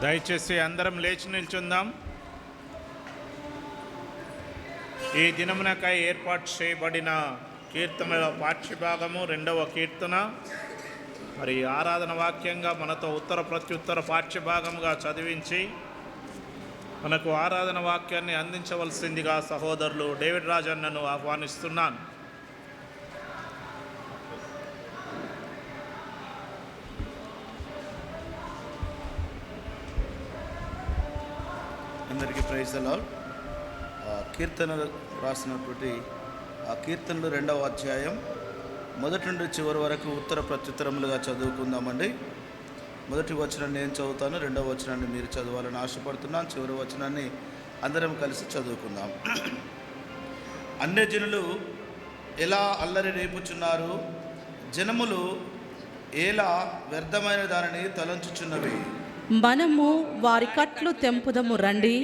దయచేసి అందరం లేచి నిల్చుందాం. ఈ దినమునకై ఏర్పాటు చేయబడిన కీర్తనల పాఠ్యభాగము రెండవ కీర్తన. మరి ఆరాధన వాక్యంగా మనతో ఉత్తర ప్రత్యుత్తర పాఠ్యభాగముగా చదివించి మనకు ఆరాధన వాక్యాన్ని అందించవలసిందిగా సహోదరులు డేవిడ్ రాజన్నను ఆహ్వానిస్తున్నాను. ప్రైజ్ అలాల్ కీర్తనలు రాసినటువంటి ఆ కీర్తనలు రెండవ అధ్యాయం మొదటి నుండి చివరి వరకు ఉత్తర ప్రత్యుత్తరములుగా చదువుకుందామండి. మొదటి వచనాన్ని నేను చదువుతాను రెండవ వచనాన్ని మీరు చదవాలని ఆశపడుతున్నాను చివరి వచనాన్ని అందరం కలిసి చదువుకుందాం. అన్యజనులు ఎలా అల్లరి రేపుచున్నారు? జనములు ఎలా వ్యర్థమైన దానిని తలంచుచున్నవి? మనము వారి కట్లు తెంపుదము రండి.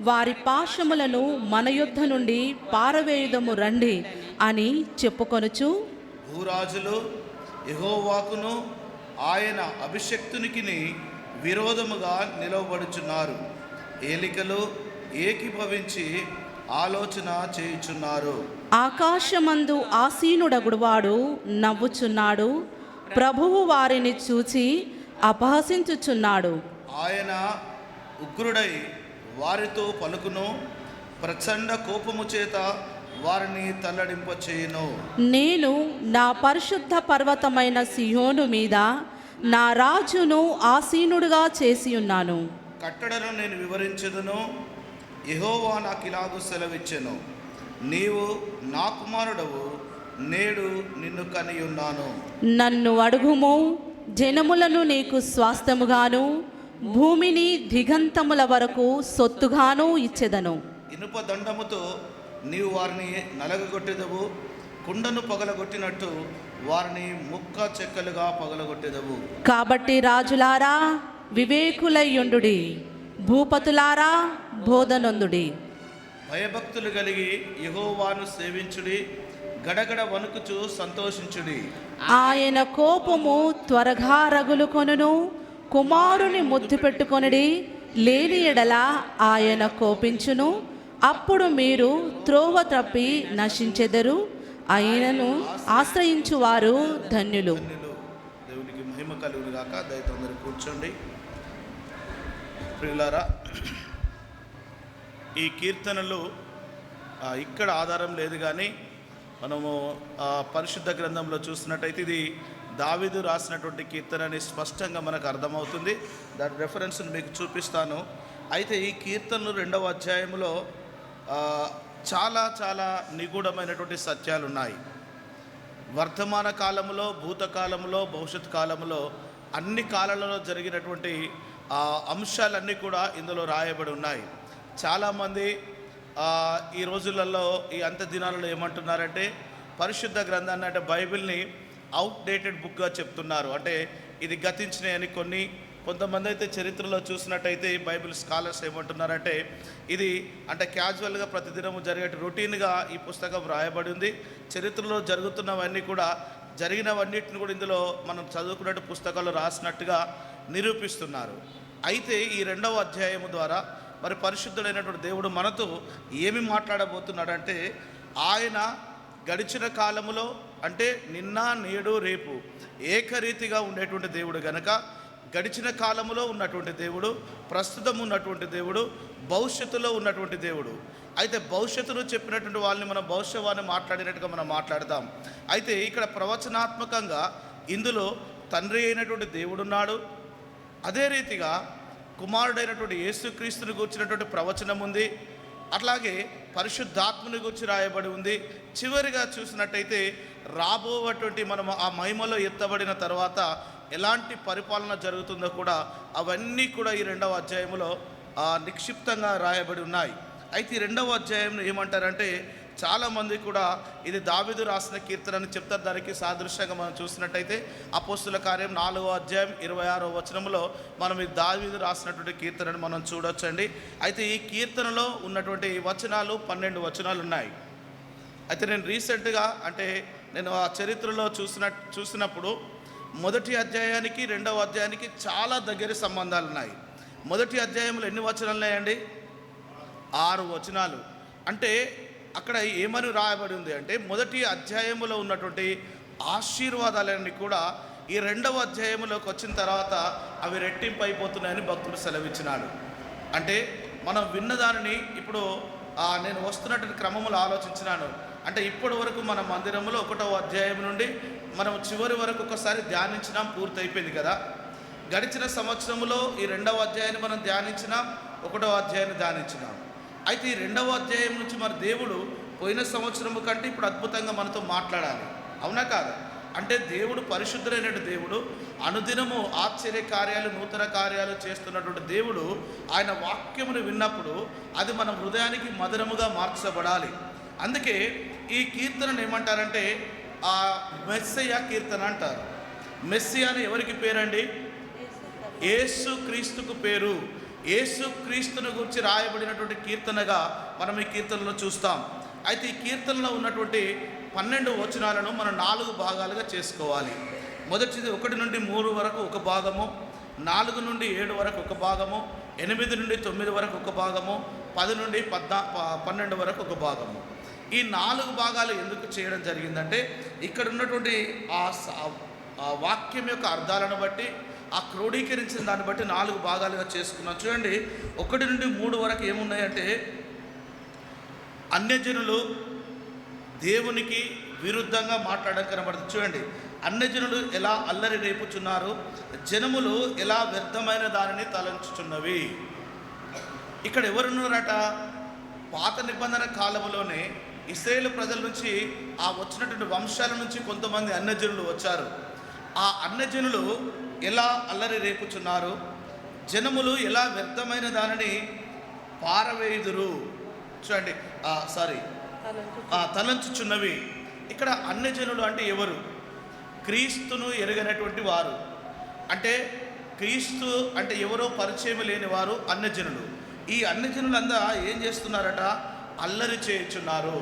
వారి పాశములను మన యుద్ధ నుండి పారవేయుదము రండి అని చెప్పుకొనుచు. భూరాజులు యెహోవాకును ఆయన అభిషక్తునికి విరోధముగా నిలవబడుచున్నారు. ఏలికలు ఏకీభవించి ఆలోచన చేయుచున్నారు. ఆకాశమందు ఆసీనుడగుడువాడు నవ్వుచున్నాడు. ప్రభువు వారిని చూచి అపహసించుచున్నాడు. ఆయన ఉగ్రుడై వారితో పలుకును ప్రచండ కోపము చేత వారిని తల్లడింపచేయును. నేను నా పరిశుద్ధ పర్వతమైన సియోను మీద నా రాజును ఆసీనుడుగా చేసి ఉన్నాను కట్టడను నేను వివరించదును యెహోవా నాకు ఇలాగూ సెలవిచ్చెను. నీవు నా కుమారుడవు నేడు నిన్ను కని ఉన్నాను నన్ను అడుగుము జనములను నీకు స్వాస్థ్యముగాను భూమిని దిగంతముల వరకు సొత్తుగాను ఇచ్చెదను. ఇనుప దండముతో నీవు వారిని నలగగొట్టెదవు కుండను పగలగొట్టినట్టు వారిని ముక్క చెక్కలుగా పగలగొట్టెదవు. కాబట్టి రాజులారా వివేకులయ్యుండుడి భూపతులారా బోధనొందుడి. భయభక్తులు కలిగి యెహోవాను సేవించుడి గడగడ వణుకుచు సంతోషించుడి. ఆయన కోపము త్వరగా రగులుకొనును కుమారుని ముద్దు పెట్టుకొనిడి లేని ఎడల ఆయన కోపించును. అప్పుడు మీరు త్రోవ తప్పి నశించెదరు. ఆయనను ఆశ్రయించువారు ధన్యులు. ధన్యులు దేవునికి మహిమ కలుగును గాక. దయతో కూర్చోండి. ప్రియులారా ఈ కీర్తనలు ఇక్కడ ఆధారం లేదు కానీ మనము పరిశుద్ధ గ్రంథంలో చూసినట్టయితే ఇది దావిదు రాసినటువంటి కీర్తన అని స్పష్టంగా మనకు అర్థమవుతుంది. దాని రెఫరెన్స్ని మీకు చూపిస్తాను. అయితే ఈ కీర్తనలు రెండవ అధ్యాయంలో చాలా చాలా నిగూఢమైనటువంటి సత్యాలు ఉన్నాయి. వర్తమాన కాలంలో భూతకాలంలో భవిష్యత్ కాలంలో అన్ని కాలాలలో జరిగినటువంటి అంశాలన్నీ కూడా ఇందులో రాయబడి ఉన్నాయి. చాలామంది ఈ రోజులలో ఈ అంత దినాలలో ఏమంటున్నారంటే పరిశుద్ధ గ్రంథాన్ని అంటే బైబిల్ని అవుట్డేటెడ్ బుక్గా చెప్తున్నారు. అంటే ఇది గతించినాయని కొన్ని కొంతమంది అయితే చరిత్రలో చూసినట్టయితే బైబిల్ స్కాలర్స్ ఏమంటున్నారంటే ఇది అంటే క్యాజువల్గా ప్రతిదినము జరిగే రొటీన్గా ఈ పుస్తకం రాయబడి ఉంది. చరిత్రలో జరుగుతున్నవన్నీ కూడా జరిగినవన్నిటిని కూడా ఇందులో మనం చదువుకున్నట్టు పుస్తకాలు రాసినట్టుగా నిరూపిస్తున్నారు. అయితే ఈ రెండవ అధ్యాయము ద్వారా మరి పరిశుద్ధుడైనటువంటి దేవుడు మనతో ఏమి మాట్లాడబోతున్నాడంటే ఆయన గడిచిన కాలములో అంటే నిన్న నేడు రేపు ఏకరీతిగా ఉండేటువంటి దేవుడు గనక గడిచిన కాలములో ఉన్నటువంటి దేవుడు ప్రస్తుతం ఉన్నటువంటి దేవుడు భవిష్యత్తులో ఉన్నటువంటి దేవుడు. అయితే భవిష్యత్తులో చెప్పినటువంటి వాళ్ళని మనం భవిష్యవాన్ని మాట్లాడినట్టుగా మనం మాట్లాడదాం. అయితే ఇక్కడ ప్రవచనాత్మకంగా ఇందులో తండ్రి అయినటువంటి దేవుడున్నాడు అదే రీతిగా కుమారుడైనటువంటి యేసుక్రీస్తుని కూర్చున్నటువంటి ప్రవచనం ఉంది అట్లాగే పరిశుద్ధాత్మని గురించి రాయబడి ఉంది. చివరిగా చూసినట్టయితే రాబోవటువంటి మనం ఆ మహిమలో ఎత్తబడిన తర్వాత ఎలాంటి పరిపాలన జరుగుతుందో కూడా అవన్నీ కూడా ఈ రెండవ అధ్యాయంలో నిక్షిప్తంగా రాయబడి ఉన్నాయి. అయితే ఈ రెండవ అధ్యాయం ఏమంటారంటే చాలామంది కూడా ఇది దావిదు రాసిన కీర్తన అని చెప్తారు. దానికి సాదృశ్యంగా మనం చూసినట్టయితే అపోస్తుల కార్యం నాలుగో అధ్యాయం ఇరవై ఆరో వచనంలో మనం ఈ దావిదు రాసినటువంటి కీర్తనను మనం చూడొచ్చండి. అయితే ఈ కీర్తనలో ఉన్నటువంటి వచనాలు పన్నెండు వచనాలు ఉన్నాయి. అయితే నేను రీసెంట్గా అంటే నేను ఆ చరిత్రలో చూసిన చూసినప్పుడు మొదటి అధ్యాయానికి రెండవ అధ్యాయానికి చాలా దగ్గర సంబంధాలు ఉన్నాయి. మొదటి అధ్యాయంలో ఎన్ని వచనాలు ఉన్నాయండి? ఆరు వచనాలు. అంటే అక్కడ ఏమని రాయబడి ఉంది అంటే మొదటి అధ్యాయములో ఉన్నటువంటి ఆశీర్వాదాలన్నీ కూడా ఈ రెండవ అధ్యాయంలోకి వచ్చిన తర్వాత అవి రెట్టింపు అయిపోతున్నాయని భక్తుడు సెలవిచ్చినాడు. అంటే మనం విన్నదానిని ఇప్పుడు నేను వస్తున్నటువంటి క్రమంలో ఆలోచించినాను. అంటే ఇప్పటి వరకు మన మందిరంలో ఒకటవ అధ్యాయం నుండి మనం చివరి వరకు ఒకసారి ధ్యానించినాం పూర్తయిపోయింది కదా. గడిచిన సంవత్సరంలో ఈ రెండవ అధ్యాయాన్ని మనం ధ్యానించినాం ఒకటవ అధ్యాయాన్ని ధ్యానించినాం. అయితే ఈ రెండవ అధ్యాయం నుంచి మరి దేవుడు పోయిన సంవత్సరం కంటే ఇప్పుడు అద్భుతంగా మనతో మాట్లాడాలి. అవునా కాదా? అంటే దేవుడు పరిశుద్ధులైన దేవుడు అనుదినము ఆశ్చర్య కార్యాలు నూతన కార్యాలు చేస్తున్నటువంటి దేవుడు ఆయన వాక్యమును విన్నప్పుడు అది మన హృదయానికి మధురముగా మార్చబడాలి. అందుకే ఈ కీర్తనను ఏమంటారంటే ఆ మెస్సయ్య కీర్తన అంటారు. మెస్సియా అని ఎవరికి పేరండి? ఏసు క్రీస్తుకు పేరు. యేసు క్రీస్తును గురించి రాయబడినటువంటి కీర్తనగా మనం ఈ కీర్తనలో చూస్తాం. అయితే ఈ కీర్తనలో ఉన్నటువంటి పన్నెండు వచనాలను మనం నాలుగు భాగాలుగా చేసుకోవాలి. మొదటిది ఒకటి నుండి మూడు వరకు ఒక భాగము నాలుగు నుండి ఏడు వరకు ఒక భాగము ఎనిమిది నుండి తొమ్మిది వరకు ఒక భాగము పది నుండి పద్నా పన్నెండు వరకు ఒక భాగము. ఈ నాలుగు భాగాలు ఎందుకు చేయడం జరిగిందంటే ఇక్కడ ఉన్నటువంటి ఆ స- ఆ వాక్యం యొక్క అర్థాలను బట్టి ఆ క్రోడీకరించిన దాన్ని బట్టి నాలుగు భాగాలుగా చేసుకున్నాం. చూడండి ఒకటి నుండి మూడు వరకు ఏమున్నాయంటే అన్యజనులు దేవునికి విరుద్ధంగా మాట్లాడడం కనబడుతుంది. చూడండి అన్యజనులు ఎలా అల్లరి రేపుచున్నారు జనములు ఎలా వ్యర్థమైన దానిని తలంచుచున్నవి. ఇక్కడ ఎవరున్నారట? పాత నిబంధన కాలంలోనే ఇస్రాయేల్ ప్రజల నుంచి ఆ వచ్చినటువంటి వంశాల నుంచి కొంతమంది అన్యజనులు వచ్చారు. ఆ అన్యజనులు ఎలా అల్లరి రేపుచున్నారు? జనములు ఎలా వ్యర్థమైన దానిని పారవేయుదురు? చూడండి సారీ తలంచుచున్నవి. ఇక్కడ అన్యజనులు అంటే ఎవరు? క్రీస్తును ఎరగనటువంటి వారు. అంటే క్రీస్తు అంటే ఎవరో పరిచయం లేని వారు అన్యజనులు ఈ అన్యజనులంతా ఏం చేస్తున్నారట? అల్లరి చేయుచున్నారు.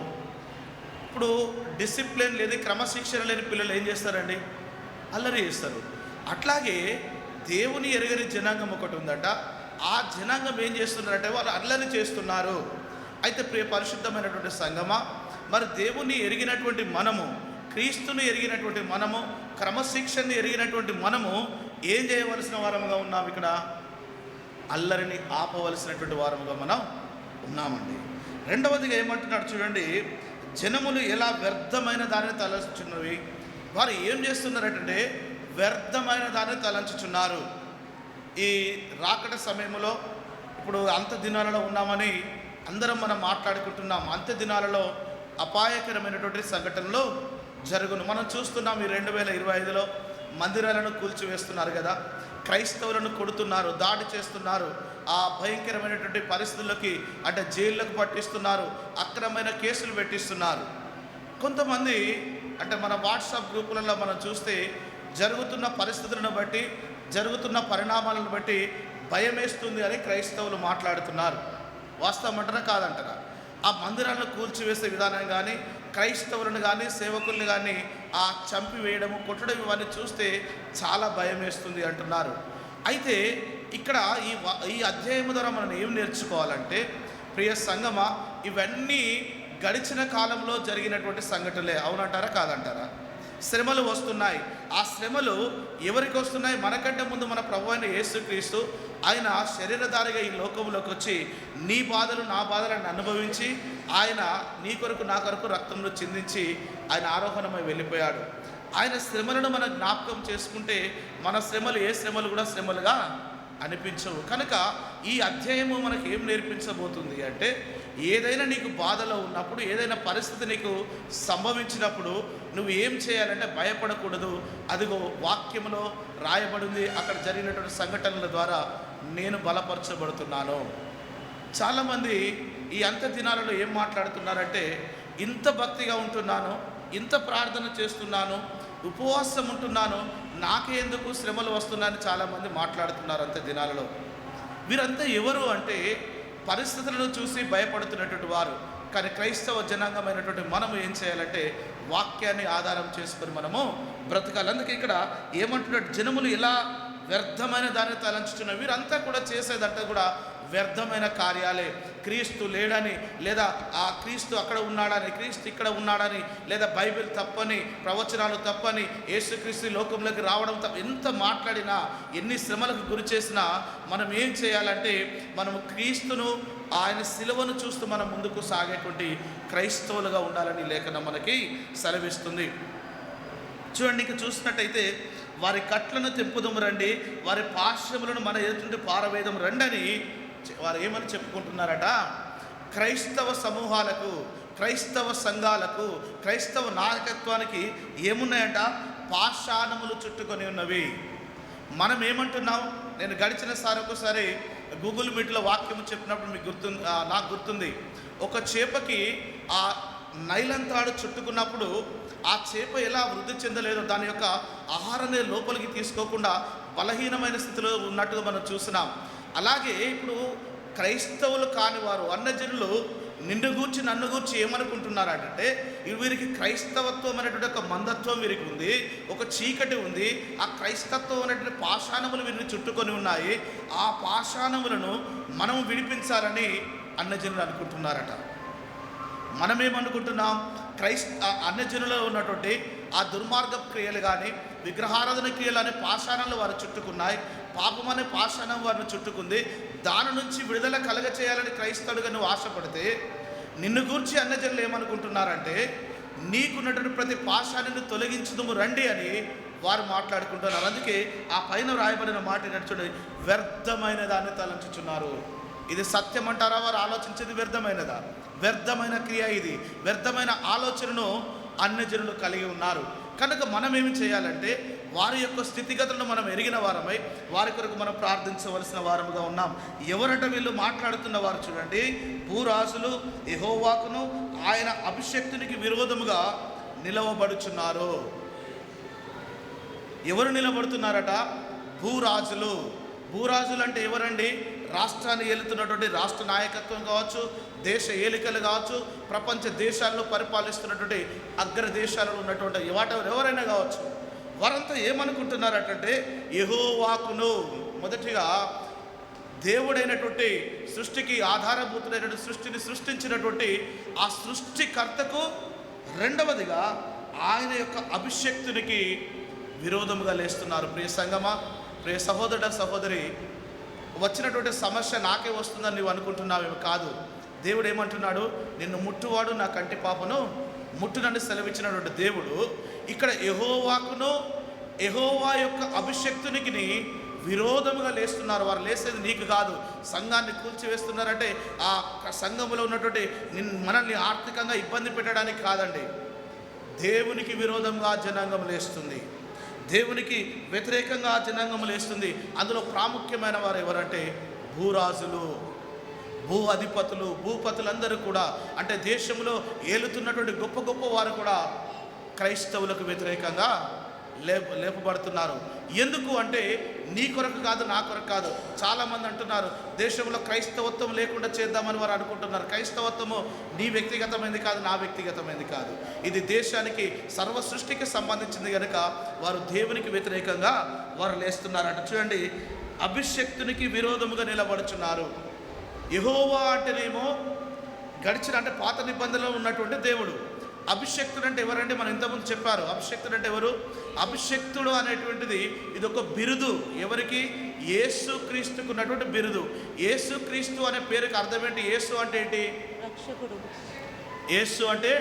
ఇప్పుడు డిసిప్లిన్ లేని క్రమశిక్షణ లేని పిల్లలు ఏం చేస్తారండి? అల్లరి చేస్తారు. అట్లాగే దేవుని ఎరగని జనాంగం ఒకటి ఉందట. ఆ జనాంగం ఏం చేస్తున్నారంటే వాళ్ళు అల్లరి చేస్తున్నారు. అయితే ప్రియ పరిశుద్ధమైనటువంటి సంగమా మరి దేవుని ఎరిగినటువంటి మనము క్రీస్తుని ఎరిగినటువంటి మనము క్రమశిక్షణని ఎరిగినటువంటి మనము ఏం చేయవలసిన వారముగా ఉన్నాం ఇక్కడ? అల్లరిని ఆపవలసినటువంటి వారముగా మనం ఉన్నామండి. రెండవదిగా ఏమంటున్నాడు చూడండి జనములు ఎలా వ్యర్థమైన దానిని తలచున్నవి వారు ఏం చేస్తున్నారంటే వ్యర్థమైన దాన్ని తలంచుచున్నారు. ఈ రాకడ సమయంలో ఇప్పుడు అంత దినాలలో ఉన్నామని అందరం మనం మాట్లాడుకుంటున్నాం. అంత్య దినాలలో అపాయకరమైనటువంటి సంఘటనలు జరుగును. మనం చూస్తున్నాం ఈ రెండు వేల ఇరవై ఐదులో మందిరాలను కూల్చివేస్తున్నారు కదా. క్రైస్తవులను కొడుతున్నారు దాడి చేస్తున్నారు. ఆ భయంకరమైనటువంటి పరిస్థితుల్లోకి అంటే జైళ్ళకు పట్టిస్తున్నారు అక్రమైన కేసులు పెట్టిస్తున్నారు. కొంతమంది అంటే మన వాట్సాప్ గ్రూపులలో మనం చూస్తే జరుగుతున్న పరిస్థితులను బట్టి జరుగుతున్న పరిణామాలను బట్టి భయం వేస్తుంది అని క్రైస్తవులు మాట్లాడుతున్నారు. వాస్తవం అంటారా కాదంటారా ఆ మందిరాలను కూల్చివేసే విధానం కానీ క్రైస్తవులను కానీ సేవకుల్ని కానీ ఆ చంపివేయడము కొట్టడం ఇవన్నీ చూస్తే చాలా భయం వేస్తుంది అంటున్నారు. అయితే ఇక్కడ ఈ వ- ఈ అధ్యాయం ద్వారా మనం ఏం నేర్చుకోవాలంటే ప్రియ సంగమ ఇవన్నీ గడిచిన కాలంలో జరిగినటువంటి సంఘటనలే. అవునంటారా? కాదంటారా? శ్రమలు వస్తున్నాయి. ఆ శ్రమలు ఎవరికి వస్తున్నాయి? మనకంటే ముందు మన ప్రభు అయిన యేసుక్రీస్తు ఆయన శరీరధారిగా ఈ లోకంలోకి వచ్చి నీ బాధలు నా బాధలను అనుభవించి ఆయన నీ కొరకు నా కొరకు రక్తంలో చిందించి ఆయన ఆరోహణమై వెళ్ళిపోయాడు. ఆయన శ్రమలను మనం జ్ఞాపకం చేసుకుంటే మన శ్రమలు ఏ శ్రమలు కూడా శ్రమలుగా అనిపించవు. కనుక ఈ అధ్యాయము మనకు ఏం నేర్పించబోతుంది అంటే ఏదైనా నీకు బాధలో ఉన్నప్పుడు ఏదైనా పరిస్థితి నీకు సంభవించినప్పుడు నువ్వు ఏం చేయాలంటే భయపడకూడదు. అదిగో వాక్యంలో రాయబడింది అక్కడ జరిగినటువంటి సంఘటనల ద్వారా నేను బలపరచబడుతున్నాను. చాలామంది ఈ అంత దినాలలో ఏం మాట్లాడుతున్నారంటే ఇంత భక్తిగా ఉంటున్నాను ఇంత ప్రార్థన చేస్తున్నాను ఉపవాసం ఉంటున్నాను నాకెందుకు శ్రమలు వస్తున్నాయని చాలామంది మాట్లాడుతున్నారు అంత దినాలలో. వీరంతా ఎవరు అంటే పరిస్థితులను చూసి భయపడుతున్నటువంటి వారు. కానీ క్రైస్తవ జనాంగమైనటువంటి మనము ఏం చేయాలంటే వాక్యాన్ని ఆధారం చేసుకొని మనము బ్రతకాలి. అందుకే ఇక్కడ ఏమంటున్నాడు జనములు ఎలా వ్యర్థమైన దాన్ని తలంచుతున్నారు వీరంతా కూడా చేసేదంటే కూడా వ్యర్థమైన కార్యాలే. క్రీస్తు లేడని లేదా ఆ క్రీస్తు అక్కడ ఉన్నాడని క్రీస్తు ఇక్కడ ఉన్నాడని లేదా బైబిల్ తప్పని ప్రవచనాలు తప్పని యేసుక్రీస్తు లోకంలోకి రావడం తప్ప ఎంత మాట్లాడినా ఎన్ని శ్రమలకు గురి చేసినా మనం ఏం చేయాలంటే మనము క్రీస్తును ఆయన సిలువను చూస్తూ మనం ముందుకు సాగేటువంటి క్రైస్తవులుగా ఉండాలని లేఖనం మనకి సెలవిస్తుంది. చూడండి ఇక చూసినట్టయితే వారి కట్లను తెంపుదము రండి వారి పాశ్యములను మన ఎదుటి పారవేదం రండి అని వారు ఏమని చెప్పుకుంటున్నారట? క్రైస్తవ సమూహాలకు క్రైస్తవ సంఘాలకు క్రైస్తవ నాయకత్వానికి ఏమున్నాయంట? పాషాణములు చుట్టుకొని ఉన్నవి. మనం ఏమంటున్నాం? నేను గడిచిన సారి ఒకసారి గూగుల్ మీట్లో వాక్యం చెప్పినప్పుడు మీకు గుర్తు నాకు గుర్తుంది. ఒక చేపకి ఆ నైలంతాడు చుట్టుకున్నప్పుడు ఆ చేప ఎలా వృద్ధి చెందలేదో దాని యొక్క ఆహారాన్ని లోపలికి తీసుకోకుండా బలహీనమైన స్థితిలో ఉన్నట్టుగా మనం చూసినాం అలాగే ఇప్పుడు క్రైస్తవులు కాని వారు అన్నజనులు నిన్ను గూర్చి నన్ను గూర్చి ఏమనుకుంటున్నారంటే వీరికి క్రైస్తవత్వం అనేటువంటి ఒక మందత్వం వీరికి ఉంది ఒక చీకటి ఉంది ఆ క్రైస్తత్వం అనేటువంటి పాషాణములు వీరిని చుట్టుకొని ఉన్నాయి ఆ పాషాణములను మనం విడిపించాలని అన్నజనులు అనుకుంటున్నారట. మనమేమనుకుంటున్నాం? క్రైస్త అన్నజనులో ఉన్నటువంటి ఆ దుర్మార్గ క్రియలు కానీ విగ్రహారాధన క్రియలు అనే పాషాణాలు వారు చుట్టుకున్నాయి పాపం అనే పాషాణం వారిని చుట్టుకుంది. దాని నుంచి విడుదల కలగ చేయాలని క్రైస్తవుడిగా నువ్వు ఆశపడితే నిన్ను గూర్చి అన్నజనులు ఏమనుకుంటున్నారంటే నీకున్నటువంటి ప్రతి పాషాన్ని తొలగించుదము రండి అని వారు మాట్లాడుకుంటున్నారు. అందుకే ఆ పైన రాయబడిన మాట ఏంటంటే వ్యర్థమైన దాన్ని తలంచుచున్నారు. ఇది సత్యం అంటారా వారు? ఆలోచించేది వ్యర్థమైనదా? వ్యర్థమైన క్రియ ఇది. వ్యర్థమైన ఆలోచనను అన్యజనులు కలిగి ఉన్నారు. కనుక మనం ఏమి చేయాలంటే వారి యొక్క స్థితిగతులను మనం ఎరిగిన వారమై వారి కొరకు మనం ప్రార్థించవలసిన వారముగా ఉన్నాం. ఎవరట వీళ్ళు మాట్లాడుతున్న వారు చూడండి. భూరాజులు ఎహోవాకును ఆయన అభిషక్తునికి విరోధముగా నిలవబడుచున్నారు. ఎవరు నిలబడుతున్నారట? భూరాజులు. భూరాజులు అంటే ఎవరండి? రాష్ట్రాన్ని ఏలుతున్నటువంటి రాష్ట్ర నాయకత్వం కావచ్చు దేశ ఏలికలు కావచ్చు ప్రపంచ దేశాల్లో పరిపాలిస్తున్నటువంటి అగ్ర దేశాలలో ఉన్నటువంటి వాట ఎవరైనా కావచ్చు. వారంతా ఏమనుకుంటున్నారటంటే యహోవాకును మొదటిగా దేవుడైనటువంటి సృష్టికి ఆధారభూతుడైనటువంటి సృష్టిని సృష్టించినటువంటి ఆ సృష్టికర్తకు రెండవదిగా ఆయన యొక్క అభిషక్తునికి విరోధముగా లేస్తున్నారు. ప్రియ సంగమా ప్రియ సహోదర సహోదరి వచ్చినటువంటి సమస్య నాకే వస్తుందని నువ్వు అనుకుంటున్నావేమో కాదు. దేవుడు ఏమంటున్నాడు? నిన్ను ముట్టువాడు నా కంటి పాపను ముట్టునని సెలవిచ్చినటువంటి దేవుడు ఇక్కడ ఎహోవాకును ఎహోవా యొక్క అభిషక్తునికి విరోధముగా లేస్తున్నారు. వారు లేసేది నీకు కాదు. సంఘాన్ని కూల్చివేస్తున్నారంటే ఆ సంఘంలో ఉన్నటువంటి మనల్ని ఆర్థికంగా ఇబ్బంది పెట్టడానికి కాదండి. దేవునికి విరోధంగా జనాంగం లేస్తుంది. దేవునికి వ్యతిరేకంగా జనాంగం లేస్తుంది. అందులో ప్రాముఖ్యమైన వారు ఎవరంటే భూరాజులు. భూ అధిపతులు భూపతులందరూ కూడా అంటే దేశంలో ఏలుతున్నటువంటి గొప్ప గొప్ప వారు కూడా క్రైస్తవులకు వ్యతిరేకంగా లేప లేపబడుతున్నారు. ఎందుకు అంటే నీ కొరకు కాదు నా కొరకు కాదు. చాలామంది అంటున్నారు దేశంలో క్రైస్తవత్వం లేకుండా చేద్దామని వారు అనుకుంటున్నారు. క్రైస్తవత్వము నీ వ్యక్తిగతమైనది కాదు నా వ్యక్తిగతమైనది కాదు. ఇది దేశానికి సర్వ సృష్టికి సంబంధించింది కనుక వారు దేవునికి వ్యతిరేకంగా వారు లేస్తున్నారంట. చూడండి అభిషక్తునికి విరోధముగా నిలబడుచున్నారు. యహోవా అంటేనేమో గడిచిన అంటే పాత నిబంధనలో ఉన్నటువంటి దేవుడు. అభిషక్తుడు అంటే ఎవరంటే మనం ఇంతకుముందు చెప్పారు. అభిషక్తుడు అంటే ఎవరు? అభిషక్తుడు అనేటువంటిది ఇది ఒక బిరుదు. ఎవరికి? యేసు క్రీస్తుకు ఉన్నటువంటి బిరుదు. యేసు క్రీస్తు అనే పేరుకి అర్థం ఏంటి? యేసు అంటే ఏంటి? రక్షకుడు. యేసు అంటే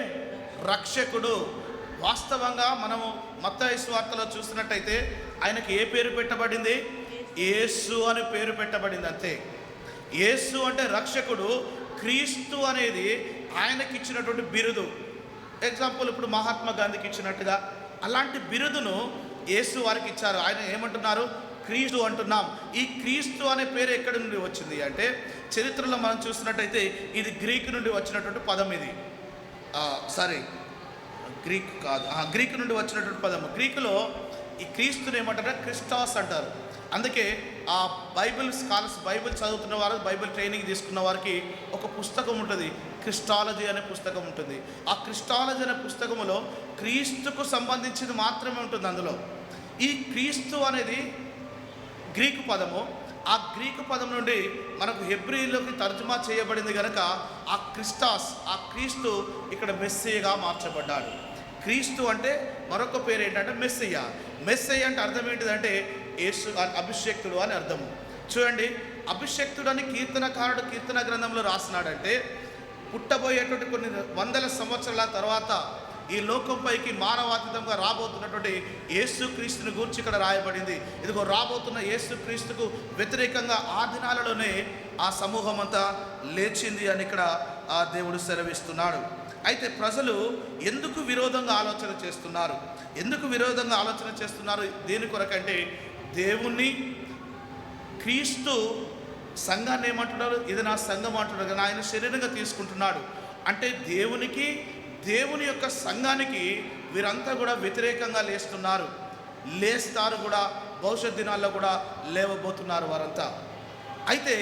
రక్షకుడు. వాస్తవంగా మనము మత్తయి వార్తలో చూసినట్టయితే ఆయనకి ఏ పేరు పెట్టబడింది? యేసు అని పేరు పెట్టబడింది అంతే. యేసు అంటే రక్షకుడు క్రీస్తు అనేది ఆయనకి ఇచ్చినటువంటి బిరుదు. ఎగ్జాంపుల్ ఇప్పుడు మహాత్మా గాంధీకి ఇచ్చినట్టుగా అలాంటి బిరుదును యేసు వారికి ఇచ్చారు. ఆయన ఏమంటున్నారు? క్రీస్తు అంటున్నాం. ఈ క్రీస్తు అనే పేరు ఎక్కడి నుండి వచ్చింది అంటే చరిత్రలో మనం చూసినట్టయితే ఇది గ్రీక్ నుండి వచ్చినటువంటి పదం ఇది. సారీ గ్రీక్ కాదు. గ్రీక్ నుండి వచ్చినటువంటి పదం గ్రీకులో ఈ క్రీస్తుని ఏమంటారు? క్రిస్టాస్ అంటారు. అందుకే ఆ బైబిల్ స్కాలర్స్ బైబిల్ చదువుతున్న వారు బైబిల్ ట్రైనింగ్ తీసుకున్న వారికి ఒక పుస్తకం ఉంటుంది. క్రిస్టాలజీ అనే పుస్తకం ఉంటుంది. ఆ క్రిస్టాలజీ అనే పుస్తకంలో క్రీస్తుకు సంబంధించింది మాత్రమే ఉంటుంది అందులో. ఈ క్రీస్తు అనేది గ్రీకు పదము. ఆ గ్రీకు పదం నుండి మనకు హెబ్రిలోకి తర్జుమా చేయబడింది కనుక ఆ క్రిస్టాస్ ఆ క్రీస్తు ఇక్కడ మెస్సీగా మార్చబడ్డాడు. క్రీస్తు అంటే మరొక పేరు ఏంటంటే మెస్సయ్య. మెస్సయ్య అంటే అర్థం ఏంటిదంటే యేసు అభిషేక్తుడు అని అర్థము. చూడండి అభిషేక్తుడు అని కీర్తనకారుడు కీర్తన గ్రంథంలో రాసినాడంటే పుట్టబోయేటువంటి కొన్ని వందల సంవత్సరాల తర్వాత ఈ లోకంపైకి మానవాతీతంగా రాబోతున్నటువంటి యేసుక్రీస్తుని గురించి ఇక్కడ రాయబడింది. ఇదిగో రాబోతున్న యేసుక్రీస్తుకు వ్యతిరేకంగా ఆ దినాలలోనే ఆ సమూహం అంతా లేచింది అని ఇక్కడ ఆ దేవుడు సెలవిస్తున్నాడు. అయితే ప్రజలు ఎందుకు విరోధంగా ఆలోచన చేస్తున్నారు? ఎందుకు విరోధంగా ఆలోచన చేస్తున్నారు? దేని కొరకంటే దేవుణ్ణి క్రీస్తు సంఘాన్ని ఏమంటున్నారు? ఇది నా సంఘం అంటున్నారు కానీ ఆయన శరీరంగా తీసుకుంటున్నాడు. అంటే దేవునికి దేవుని యొక్క సంఘానికి వీరంతా కూడా వ్యతిరేకంగా లేస్తున్నారు. లేస్తారు కూడా భవిష్యత్ దినాల్లో కూడా లేవబోతున్నారు వారంతా. అయితే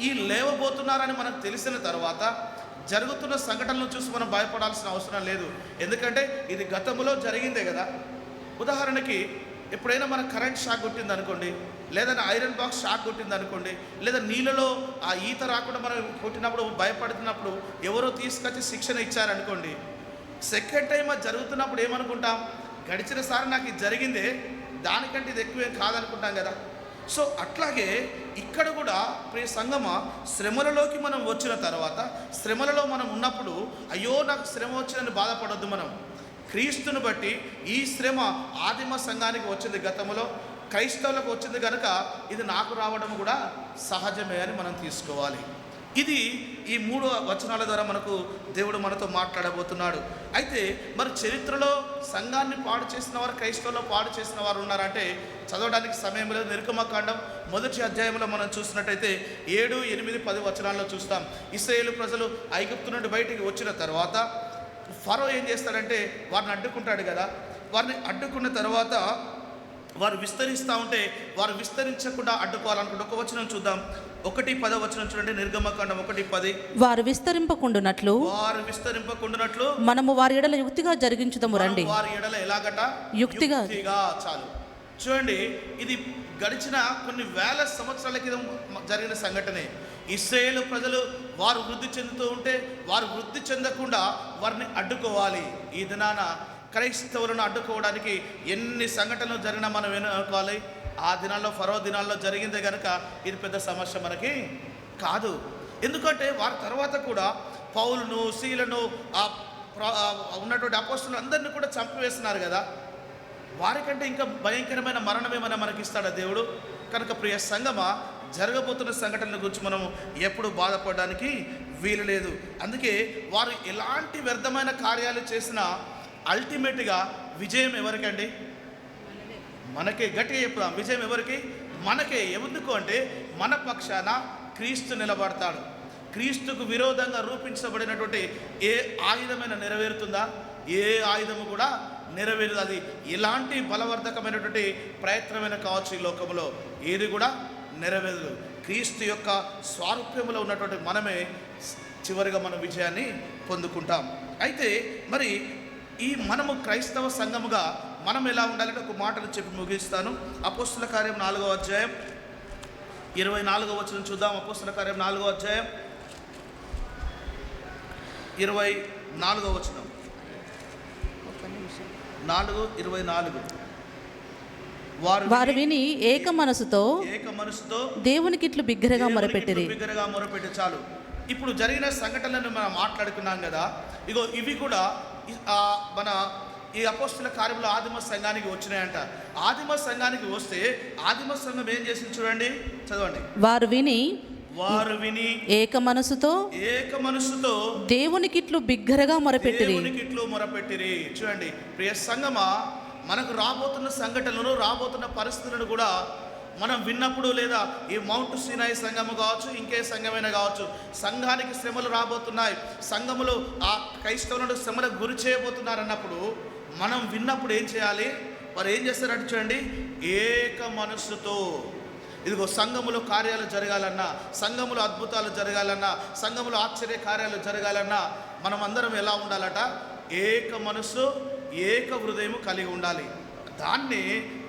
ఈ లేవబోతున్నారని మనకు తెలిసిన తర్వాత జరుగుతున్న సంఘటనలను చూసి మనం భయపడాల్సిన అవసరం లేదు. ఎందుకంటే ఇది గతంలో జరిగిందే కదా. ఉదాహరణకి ఎప్పుడైనా మన కరెంట్ షాక్ కొట్టింది అనుకోండి లేదా ఐరన్ బాక్స్ షాక్ కొట్టింది అనుకోండి లేదా నీళ్ళలో ఆ ఈత రాకుండా మనం కొట్టినప్పుడు భయపడుతున్నప్పుడు ఎవరో తీసుకొచ్చి శిక్షణ ఇచ్చారనుకోండి సెకండ్ టైం అది జరుగుతున్నప్పుడు ఏమనుకుంటాం? గడిచిన సారి నాకు ఇది జరిగిందే దానికంటే ఇది ఎక్కువేం కాదనుకుంటాం కదా. సో అట్లాగే ఇక్కడ కూడా ప్రియ సంగమ శ్రమలలోకి మనం వచ్చిన తర్వాత శ్రమలలో మనం ఉన్నప్పుడు అయ్యో నాకు శ్రమ వచ్చిందని బాధపడొద్దు మనం. క్రీస్తుని బట్టి ఈ శ్రమ ఆదిమ సంఘానికి వచ్చింది గతంలో క్రైస్తవులకు వచ్చింది కనుక ఇది నాకు రావడం కూడా సహజమే అని మనం తీసుకోవాలి. ఇది ఈ మూడు వచనాల ద్వారా మనకు దేవుడు మనతో మాట్లాడబోతున్నాడు. అయితే మరి చరిత్రలో సంఘాన్ని పాడు చేసిన వారు క్రైస్తవులో పాడు చేసిన వారు ఉన్నారంటే చదవడానికి సమయం లేదు. నిరుకమకాండం మొదటి అధ్యాయంలో మనం చూసినట్టయితే ఏడు ఎనిమిది పది వచనాల్లో చూస్తాం. ఇస్రాయేల్ ప్రజలు ఐగుప్తు నుండి బయటికి వచ్చిన తర్వాత ఫరో ఏం చేస్తాడంటే వారిని అడ్డుకుంటాడు కదా. వారిని అడ్డుకున్న తర్వాత వారు విస్తరిస్తూ ఉంటే వారు విస్తరించకుండా అడ్డుకోవాలనుకుంటే ఒక వచనం చూద్దాం. ఒకటి పద వచనం చూడండి నిర్గమకాండం ఒకటి పది. వారు విస్తరింపకుండునట్లు వారు విస్తరింపకుండానట్లు మనము వారి ఎడల యుక్తిగా జరిగించుదము రండి. వారి ఎడల ఎలాగట? యుక్తిగా. యుక్తిగా చాలు. చూడండి ఇది గడిచిన కొన్ని వేల సంవత్సరాల క్రితం జరిగిన సంఘటనే. ఇస్రాయేలు ప్రజలు వారు వృద్ధి చెందుతూ ఉంటే వారు వృద్ధి చెందకుండా వారిని అడ్డుకోవాలి. ఈ దినాన క్రైస్తవులను అడ్డుకోవడానికి ఎన్ని సంఘటనలు జరిగినా మనం ఏమనుకోవాలి ఆ దినాల్లో ఫరో దినాల్లో జరిగిందే కనుక ఇది పెద్ద సమస్య మనకి కాదు. ఎందుకంటే వారి తర్వాత కూడా పౌలను శీలను ఆ ఉన్నటువంటి అపోస్తులు అందరినీ కూడా చంపివేస్తున్నారు కదా. వారికంటే ఇంకా భయంకరమైన మరణం ఏమైనా మనకి ఇస్తాడా దేవుడు? కనుక ప్రియ సంగమ జరగబోతున్న సంఘటనల గురించి మనం ఎప్పుడు బాధపడడానికి వీలు లేదు. అందుకే వారు ఎలాంటి వ్యర్థమైన కార్యాలు చేసినా అల్టిమేట్గా విజయం ఎవరికండి? మనకే గట్టిగా చెప్తాం విజయం ఎవరికి? మనకే. ఎందుకు అంటే మన పక్షాన క్రీస్తు నిలబడతాడు. క్రీస్తుకు విరోధంగా రూపించబడినటువంటి ఏ ఆయుధమైన నెరవేరుతుందా? ఏ ఆయుధము కూడా నెరవేరదు. అది ఎలాంటి బలవర్ధకమైనటువంటి ప్రయత్నమైన కావచ్చు ఈ లోకంలో. ఏది కూడా నెరవేరదు. క్రీస్తు యొక్క స్వారూప్యములో ఉన్నటువంటి మనమే చివరిగా మనం విజయాన్ని పొందుకుంటాం. అయితే మరి ఈ మనము క్రైస్తవ సంఘముగా మనం ఎలా ఉండాలంటే ఒక మాటలు చెప్పి ముగిస్తాను. అపోస్తుల కార్యం నాలుగో అధ్యాయం ఇరవై నాలుగో వచనం చూద్దాం. అపోస్తుల కార్యం నాలుగో అధ్యాయం ఇరవై నాలుగో వచనం. నాలుగు ఇరవై నాలుగు. వారు వారు విని ఏక మనసుతో ఏక మనసుతో దేవునికి ఇట్లు బిగ్గరగా మొరపెట్టిరి. దేవునికి బిగ్గరగా మొరపెట్టి చాలు. ఇప్పుడు జరిగిన సంఘటనలను మనం మాట్లాడుకున్నాం కదా. ఇగో ఇవి కూడా మన ఈ అపోస్తుల కార్యంలో ఆదిమ సంఘానికి వచ్చినాయంట. ఆదిమ సంఘానికి వస్తే ఆదిమ సంఘం ఏం చేసింది చూడండి చదవండి. వారు విని వారు విని ఏక మనసుతో ఏక మనసుతో దేవునికి ఇట్లు బిగ్గరగా మొరపెట్టిరి. దేవునికి ఇట్లు మొరపెట్టిరి. చూడండి ప్రియ సంగమా మనకు రాబోతున్న సంఘటనలను రాబోతున్న పరిస్థితులను కూడా మనం విన్నప్పుడు లేదా ఈ మౌంట్ సీనాయి సంఘము కావచ్చు ఇంకే సంఘమైనా కావచ్చు సంఘానికి శ్రమలు రాబోతున్నాయి. సంఘములు ఆ క్రైస్తవులను శ్రమలకు గురి చేయబోతున్నారు అన్నప్పుడు మనం విన్నప్పుడు ఏం చేయాలి? వారు ఏం చేస్తారంటే చూడండి ఏక మనస్సుతో ఇదిగో సంఘములో కార్యాలు జరగాలన్నా సంఘములో అద్భుతాలు జరగాలన్నా సంఘములో ఆశ్చర్య కార్యాలు జరగాలన్నా మనం అందరం ఎలా ఉండాలట? ఏక మనస్సు ఏక హృదయము కలిగి ఉండాలి. దాన్ని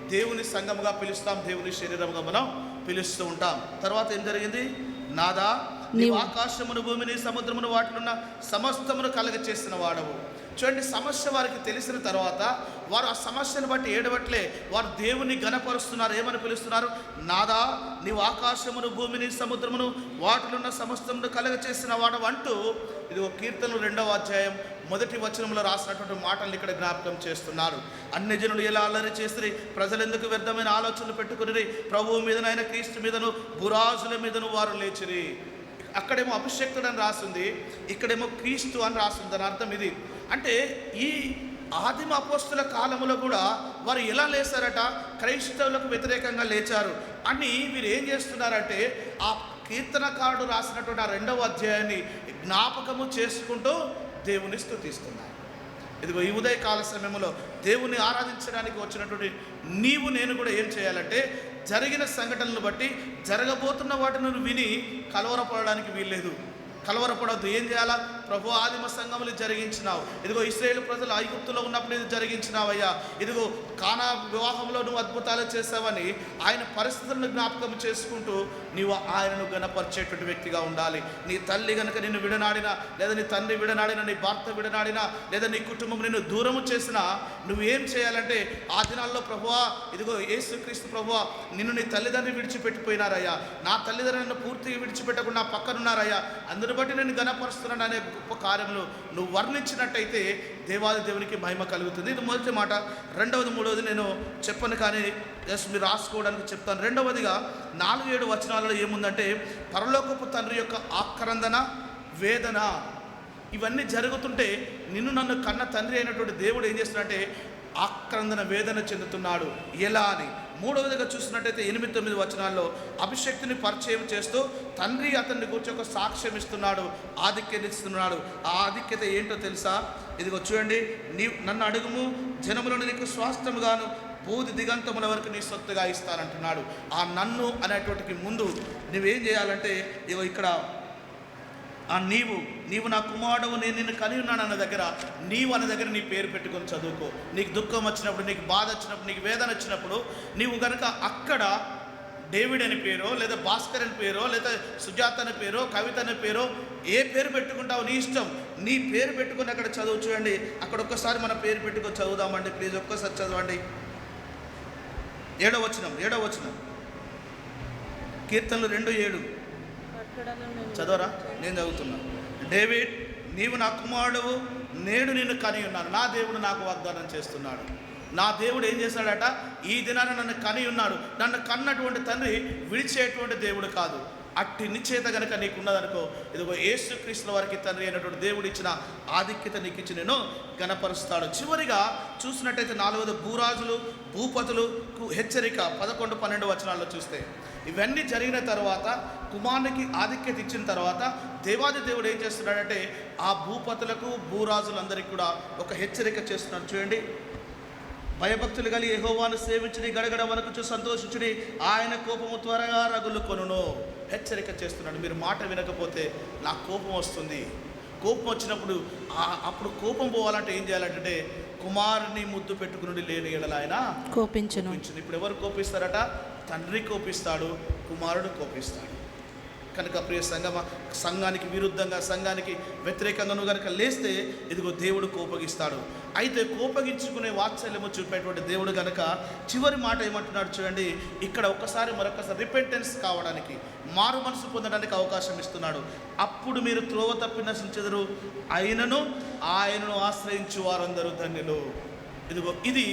దేవుని సంఘముగా పిలుస్తాం దేవుని శరీరముగా మనం పిలుస్తూ ఉంటాం. తర్వాత ఏం జరిగింది? నాదా నీవు ఆకాశమును భూమిని సముద్రమును వాటిలున్న సమస్తమును కలగ చేసిన వాడవు. చూడండి సమస్య వారికి తెలిసిన తర్వాత వారు ఆ సమస్యను బట్టి ఏడవట్లే. వారు దేవుని గణపరుస్తున్నారు ఏమని పిలుస్తున్నారు? నాదా నీవు ఆకాశమును భూమిని సముద్రమును వాటిలున్న సమస్తమును కలగ చేసిన వాడవు అంటూ ఇది ఒక కీర్తనలు రెండవ అధ్యాయం మొదటి వచనంలో రాసినటువంటి మాటలు ఇక్కడ జ్ఞాపకం చేస్తున్నారు. అన్ని జనులు ఎలా అల్లరి చేసిరి ప్రజలెందుకు వ్యర్థమైన ఆలోచనలు పెట్టుకుని ప్రభువు మీదనైనా క్రీస్తు మీదను బురాజుల మీదను వారు లేచిరి. అక్కడేమో అభిషక్తుడు అని రాసింది ఇక్కడేమో క్రీస్తు అని రాస్తుంది దాని అర్థం ఇది. అంటే ఈ ఆదిమ అపోస్తుల కాలంలో కూడా వారు ఎలా లేచారట క్రైస్తవులకు వ్యతిరేకంగా లేచారు. అని వీరు ఏం చేస్తున్నారంటే ఆ కీర్తనకారుడు రాసినటువంటి ఆ రెండవ అధ్యాయాన్ని జ్ఞాపకము చేసుకుంటూ దేవుని స్థుతిస్తున్నారు. ఇదిగో ఈ ఉదయకాల సమయంలో దేవుని ఆరాధించడానికి వచ్చినటువంటి నీవు నేను కూడా ఏం చేయాలంటే జరిగిన సంఘటనలు బట్టి జరగబోతున్న వాటిని విని కలవరపడడానికి వీల్లేదు. కలవరపడద్దు. ఏం చేయాలా? ప్రభు ఆదిమ సంఘములు జరిగించినావు. ఇదిగో ఇస్రాయేల్ ప్రజలు ఐగుప్తులో ఉన్నప్పుడు ఇది జరిగించినావయ్యా. ఇదిగో కానా వివాహంలో నువ్వు అద్భుతాలు చేసావని ఆయన పరిస్థితులను జ్ఞాపకం చేసుకుంటూ నీవు ఆయనను గణపరిచేటువంటి వ్యక్తిగా ఉండాలి. నీ తల్లి గనుక నిన్ను విడనాడినా లేదా నీ తండ్రి విడనాడినా నీ భర్త విడనాడినా లేదా నీ కుటుంబం నిన్ను దూరము చేసినా నువ్వు ఏం చేయాలంటే ఆ దినాల్లో ప్రభువా ఇదిగో యేసుక్రీస్తు ప్రభువా నిన్ను నీ తల్లిదండ్రులు విడిచిపెట్టిపోయినారయ్యా. నా తల్లిదండ్రులను పూర్తిగా విడిచిపెట్టకుండా పక్కనున్నారయ్యా. అందరి బట్టి నేను గణపరుస్తున్నాను అనే గొప్ప కార్యములు నువ్వు వర్ణించినట్టయితే దేవాది దేవునికి మహిమ కలుగుతుంది. ఇది మొదటి మాట. రెండవది మూడవది నేను చెప్పను కానీ జస్ట్ మీరు రాసుకోవడానికి చెప్తాను. రెండవదిగా నాలుగు ఏడు వచనాలలో ఏముందంటే పరలోకపు తండ్రి యొక్క ఆక్రందన వేదన ఇవన్నీ జరుగుతుంటే నిన్ను నన్ను కన్న తండ్రి అయినటువంటి దేవుడు ఏం చేస్తున్నాడంటే ఆక్రందన వేదన చెందుతున్నాడు. ఎలా అని? మూడవదిగా చూసినట్టయితే ఎనిమిది తొమ్మిది వచనాల్లో అభిషక్తిని పరిచయం చేస్తూ తండ్రి అతన్ని గురించి ఒక సాక్ష్యం ఇస్తున్నాడు ఆధిక్యత ఇస్తున్నాడు. ఆ ఆధిక్యత ఏంటో తెలుసా? ఇదిగో చూడండి నీ నన్ను అడుగుము జనములను నీకు స్వాస్థ్యముగాను బూది దిగంతముల వరకు నీ సొత్తుగా ఇస్తానంటున్నాడు. ఆ నన్ను అనేటువంటికి ముందు నువ్వేం చేయాలంటే ఇగో ఇక్కడ ఆ నీవు నీవు నా కుమారుడు నేను నిన్ను కలిగి ఉన్నాను అన్న దగ్గర నీవు అన్న దగ్గర నీ పేరు పెట్టుకొని చదువుకో. నీకు దుఃఖం వచ్చినప్పుడు నీకు బాధ వచ్చినప్పుడు నీకు వేదన వచ్చినప్పుడు నీవు కనుక అక్కడ డేవిడ్ అని పేరో లేదా భాస్కర్ అని పేరో లేదా సుజాత అని పేరో కవిత అని పేరో ఏ పేరు పెట్టుకుంటావు నీ ఇష్టం నీ పేరు పెట్టుకుని అక్కడ చదువు చూడండి. అక్కడ ఒక్కసారి మన పేరు పెట్టుకొని చదువుదామండి. ప్లీజ్ ఒక్కసారి చదవండి. ఏడో వచనం ఏడో వచనం. కీర్తనలు రెండు ఏడు. చదవరా? నేను చదువుతున్నా. డేవిడ్ నీవు నా కుమారుడు నేడు నిన్ను కని ఉన్నాను. నా దేవుడు నాకు వాగ్దానం చేస్తున్నాడు. నా దేవుడు ఏం చేశాడట? ఈ దినాన నన్ను కని ఉన్నాడు. నన్ను కన్నటువంటి తండ్రి విడిచేటువంటి దేవుడు కాదు. అట్టి నిశ్చేత గనక నీకున్నదనుకో ఇదిగో యేసుక్రీస్తుల వారికి తండ్రి అయినటువంటి దేవుడు ఇచ్చిన ఆధిక్యత నీకు ఇచ్చి నేను గణపరుస్తాడు. చివరిగా చూసినట్టయితే నాలుగవది భూరాజులు భూపతులకు హెచ్చరిక పదకొండు పన్నెండు వచనాల్లో చూస్తే ఇవన్నీ జరిగిన తర్వాత కుమారునికి ఆధిక్యత ఇచ్చిన తర్వాత దేవాది దేవుడు ఏం చేస్తున్నాడంటే ఆ భూపతులకు భూరాజులందరికీ కూడా ఒక హెచ్చరిక చేస్తున్నాడు. చూడండి భయభక్తులు కలిగి యెహోవాను సేవించుడి గడగడ వనకుచు సంతోషించుడి ఆయన కోపము త్వరగా రగులు కొనును. హెచ్చరిక చేస్తున్నాడు. మీరు మాట వినకపోతే నా కోపం వస్తుంది. కోపం వచ్చినప్పుడు అప్పుడు కోపం పోవాలంటే ఏం చేయాలంటే కుమారుని ముద్దు పెట్టుకుని లేని ఎడల ఆయన కోపించును. ఇప్పుడు ఎవరు కోపిస్తారట? తండ్రి కోపిస్తాడు కుమారుడు కోపిస్తాడు. కనుక ప్రియ సంగమ సంఘానికి విరుద్ధంగా సంఘానికి వ్యతిరేకంగా నువ్వు కనుక లేస్తే ఇదిగో దేవుడు కోపగిస్తాడు. అయితే కోపగించుకునే వాత్సల్యము చూపేటువంటి దేవుడు కనుక చివరి మాట ఏమంటున్నాడు చూడండి ఇక్కడ ఒక్కసారి మరొకసారి రిపెంటెన్స్ కావడానికి మారు మనసు పొందడానికి అవకాశం ఇస్తున్నాడు. అప్పుడు మీరు త్రోవ తప్పి నశించెదరు ఆయనను ఆయనను ఆశ్రయించు వారందరూ ధన్యులు. ఇదిగో ఇది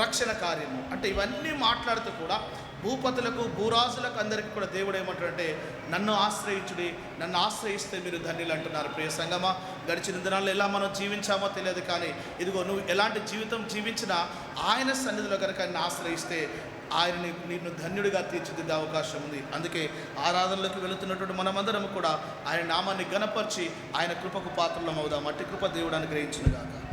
రక్షణ కార్యము. అంటే ఇవన్నీ మాట్లాడుతూ కూడా భూపతులకు భూరాజులకు అందరికీ కూడా దేవుడు ఏమంటాడంటే నన్ను ఆశ్రయించుడి నన్ను ఆశ్రయిస్తే మీరు ధన్యులు అంటున్నారు. ప్రియ సంగమా గడిచిన దినాల్లో ఎలా మనం జీవించామో తెలియదు కానీ ఇదిగో నువ్వు ఎలాంటి జీవితం జీవించినా ఆయన సన్నిధిలో కనుక ఆయన ఆశ్రయిస్తే ఆయనని నిన్ను ధన్యుడిగా తీర్చిదిద్దే అవకాశం ఉంది. అందుకే ఆరాధనలోకి వెళుతున్నటువంటి మనమందరం కూడా ఆయన నామాన్ని గణపరిచి ఆయన కృపకు పాత్రలం అవుదాం. అట్టి కృప దేవుడు అనుగ్రహించునుగాక.